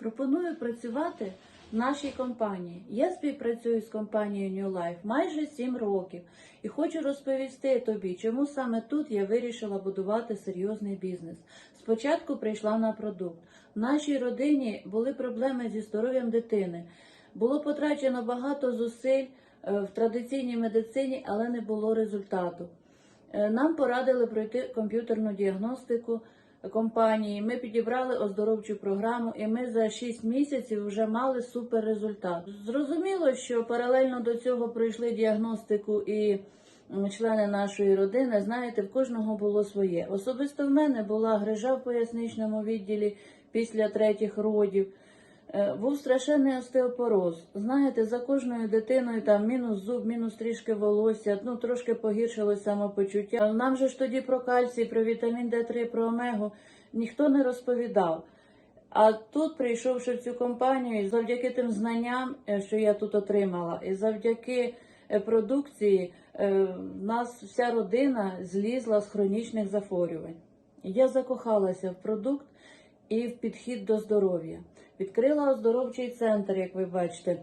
Пропоную працювати в нашій компанії. Я співпрацюю з компанією New Life майже 7 років і хочу розповісти тобі, чому саме тут я вирішила будувати серйозний бізнес. Спочатку прийшла на продукт. В нашій родині були проблеми зі здоров'ям дитини. Було потрачено багато зусиль е, в традиційній медицині, але не було результату. Е, Нам порадили пройти комп'ютерну діагностику компанії. Ми підібрали оздоровчу програму, і ми за 6 місяців вже мали супер результат. Зрозуміло, що паралельно до цього пройшли діагностику і члени нашої родини. Знаєте, в кожного було своє. Особисто в мене була грижа в поясничному відділі після третіх родів. Е, Був страшенний остеопороз. Знаєте, за кожною дитиною там мінус зуб, мінус трішки волосся, ну трошки погіршилось самопочуття. Нам же ж тоді про кальцій, про вітамін Д3, про омегу ніхто не розповідав. А тут, прийшовши в цю компанію, завдяки тим знанням, е, що я тут отримала, і завдяки е, продукції, в нас вся родина злізла з хронічних захворювань. Я закохалася в продукт і в підхід до здоров'я. Відкрила оздоровчий центр, як ви бачите,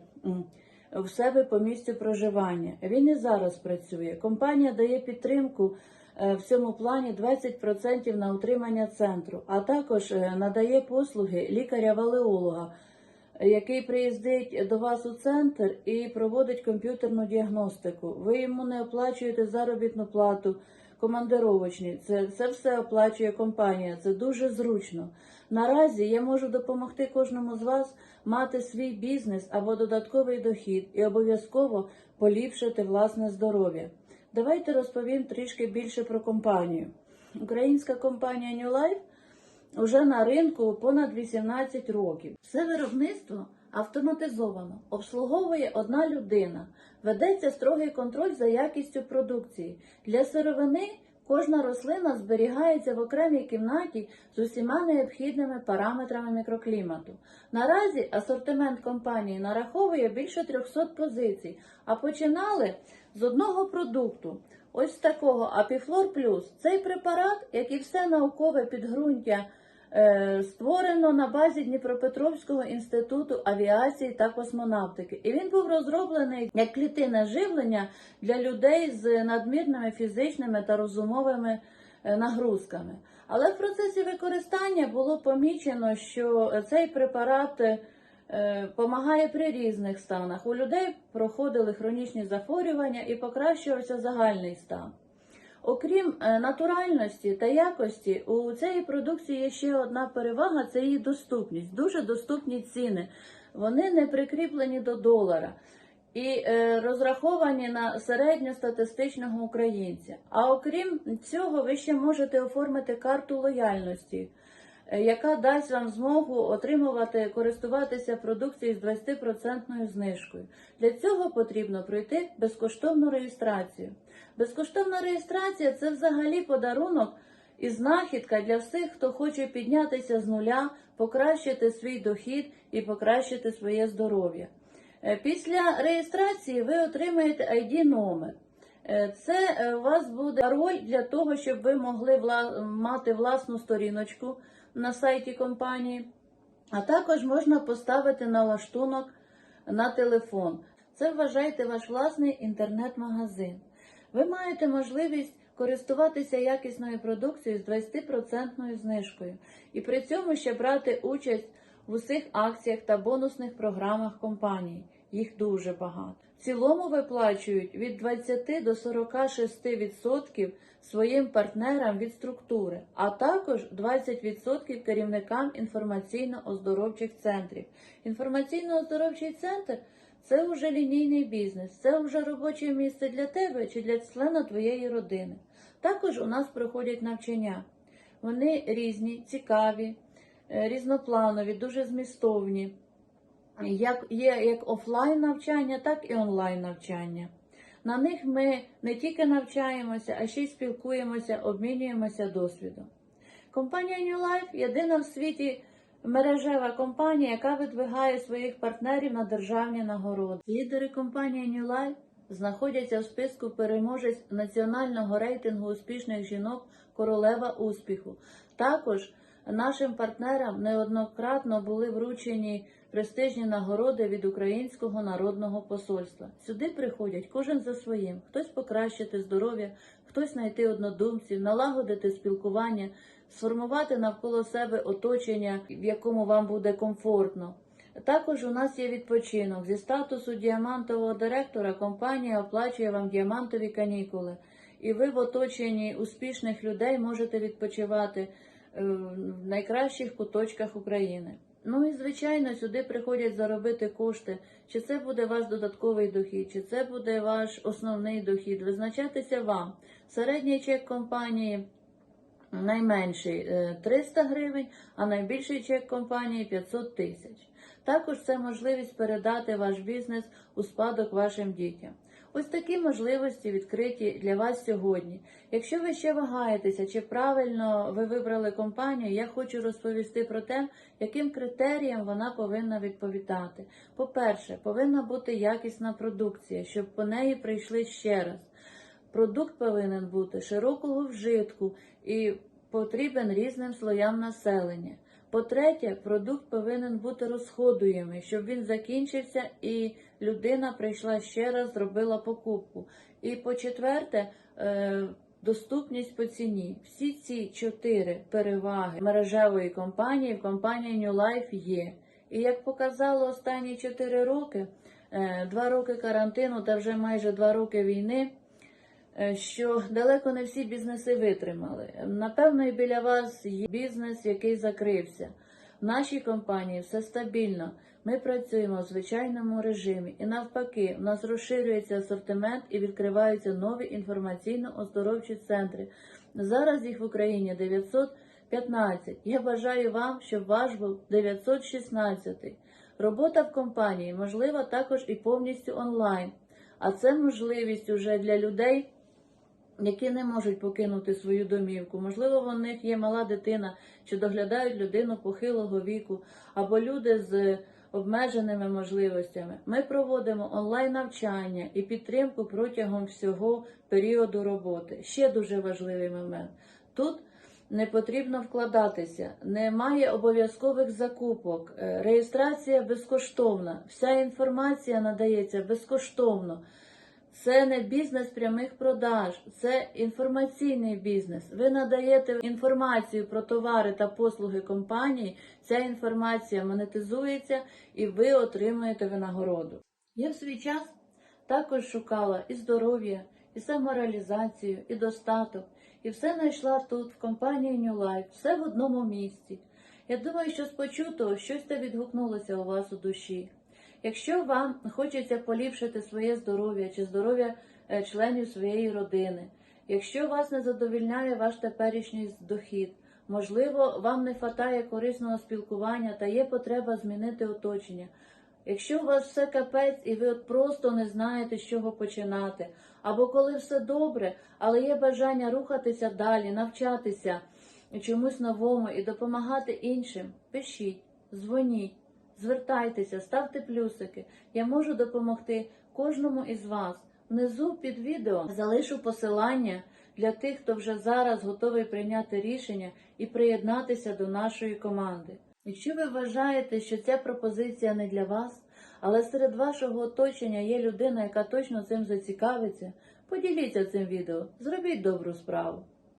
в себе по місцю проживання. Він і зараз працює. Компанія дає підтримку е, в цьому плані 20% на утримання центру, а також е, надає послуги лікаря-валеолога, який приїздить до вас у центр і проводить комп'ютерну діагностику. Ви йому не оплачуєте заробітну плату, командировочні. Це, це все оплачує компанія. Це дуже зручно. Наразі я можу допомогти кожному з вас мати свій бізнес або додатковий дохід і обов'язково поліпшити власне здоров'я. Давайте розповім трішки більше про компанію. Українська компанія New Life вже на ринку понад 18 років. Все виробництво автоматизовано, обслуговує одна людина. Ведеться строгий контроль за якістю продукції. Для сировини кожна рослина зберігається в окремій кімнаті з усіма необхідними параметрами мікроклімату. Наразі асортимент компанії нараховує більше 300 позицій, а починали з одного продукту. Ось такого Апіфлор Плюс. Цей препарат, як і все наукове підґрунтя, створено на базі Дніпропетровського інституту авіації та космонавтики. І він був розроблений як клітинне живлення для людей з надмірними фізичними та розумовими е, нагрузками. Але в процесі використання було помічено, що цей препарат допомагає при різних станах. У людей проходили хронічні захворювання і покращувався загальний стан. Окрім е, натуральності та якості, у цієї продукції є ще одна перевага це її доступність, дуже доступні ціни. Вони не прикріплені до долара і е, розраховані на середньостатистичного українця. А окрім цього, ви ще можете оформити карту лояльності, яка дасть вам змогу отримувати, користуватися продукцією з 20% знижкою. Для цього потрібно пройти безкоштовну реєстрацію. Безкоштовна реєстрація це взагалі подарунок і знахідка для всіх, хто хоче піднятися з нуля, покращити свій дохід і покращити своє здоров'я. Е, Після реєстрації ви отримаєте ID номер. Е, Це е, у вас буде пароль для того, щоб ви могли вла- мати власну сторіночку на сайті компанії. А також можна поставити налаштунок на телефон. Це вважайте ваш власний інтернет-магазин. Ви маєте можливість користуватися якісною продукцією з 20% знижкою і при цьому ще брати участь в усіх акціях та бонусних програмах компанії. Їх дуже багато. В цілому виплачують від 20 до 46% своїм партнерам від структури, а також 20% керівникам інформаційно-оздоровчих центрів. Інформаційно-оздоровчий центр це вже лінійний бізнес, це вже робоче місце для тебе чи для члена твоєї родини. Також у нас проходять навчання. Вони різні, цікаві, е, різнопланові, дуже змістовні. Як є як офлайн навчання, так і онлайн навчання. На них ми не тільки навчаємося, а ще й спілкуємося, обмінюємося досвідом. Компанія New Life єдина в світі мережева компанія, яка видвигає своїх партнерів на державні нагороди. Лідери компанії New Life знаходяться в списку переможець національного рейтингу успішних жінок Королева успіху. Також Нашим партнерам неоднократно були вручені престижні нагороди від Українського народного посольства. Сюди приходять кожен за своїм, хтось покращити здоров'я, хтось знайти однодумців, налагодити спілкування, сформувати навколо себе оточення, в якому вам буде комфортно. Також у нас є відпочинок. Зі статусу діамантового директора компанія оплачує вам діамантові канікули, і ви в оточенні успішних людей можете відпочивати е, в найкращих куточках України. Ну і звичайно, сюди приходять заробити кошти. Чи це буде ваш додатковий дохід, чи це буде ваш основний дохід. Визначатися вам. Середній чек компанії найменший е, 300 гривень, а найбільший чек компанії 500 тисяч. Також це можливість передати ваш бізнес у спадок вашим дітям. Ось такі можливості відкриті для вас сьогодні. Якщо ви ще вагаєтеся, чи правильно ви вибрали компанію, я хочу розповісти про те, яким критеріям вона повинна відповідати. По-перше, повинна бути якісна продукція, щоб по неї прийшли ще раз. Продукт повинен бути широкого вжитку і потрібен різним слоям населення. По-третє, продукт повинен бути розходуємий, щоб він закінчився і людина прийшла ще раз, зробила покупку. І по-четверте, е, доступність по ціні. Всі ці чотири переваги мережевої компанії в компанії New Life є. І як показало останні чотири роки, е, два роки карантину та вже майже два роки війни що далеко не всі бізнеси витримали. Напевно, і біля вас є бізнес, який закрився. В нашій компанії все стабільно. Ми працюємо в звичайному режимі, і навпаки, в нас розширюється асортимент і відкриваються нові інформаційно-оздоровчі центри. Зараз їх в Україні 915. Я бажаю вам, щоб ваш був 916. Робота в компанії можлива також і повністю онлайн. А це можливість уже для людей, які не можуть покинути свою домівку. Можливо, в них є мала дитина, чи доглядають людину похилого віку, або люди з обмеженими можливостями. Ми проводимо онлайн навчання і підтримку протягом всього періоду роботи. Ще дуже важливий момент. Тут не потрібно вкладатися, немає обов'язкових закупок, е, реєстрація безкоштовна, вся інформація надається безкоштовно. Це не бізнес прямих продаж, це інформаційний бізнес. Ви надаєте інформацію про товари та послуги компанії. Ця інформація монетизується і ви отримуєте винагороду. Я в свій час також шукала і здоров'я, і самореалізацію, і достаток, і все знайшла тут, в компанії New Life, все в одному місці. Я думаю, що з почутого щось та відгукнулося у вас у душі. Якщо вам хочеться поліпшити своє здоров'я чи здоров'я е, членів своєї родини, якщо вас не задовільняє ваш теперішній дохід, можливо, вам не вистачає корисного спілкування та є потреба змінити оточення. Якщо у вас все капець і ви от просто не знаєте, з чого починати, або коли все добре, але є бажання рухатися далі, навчатися чомусь новому і допомагати іншим, пишіть, дзвоніть. Звертайтеся, ставте плюсики. Я можу допомогти кожному із вас. Внизу під відео залишу посилання для тих, хто вже зараз готовий прийняти рішення і приєднатися до нашої команди. Якщо ви вважаєте, що ця пропозиція не для вас, але серед вашого оточення є людина, яка точно цим зацікавиться, поділіться цим відео, зробіть добру справу.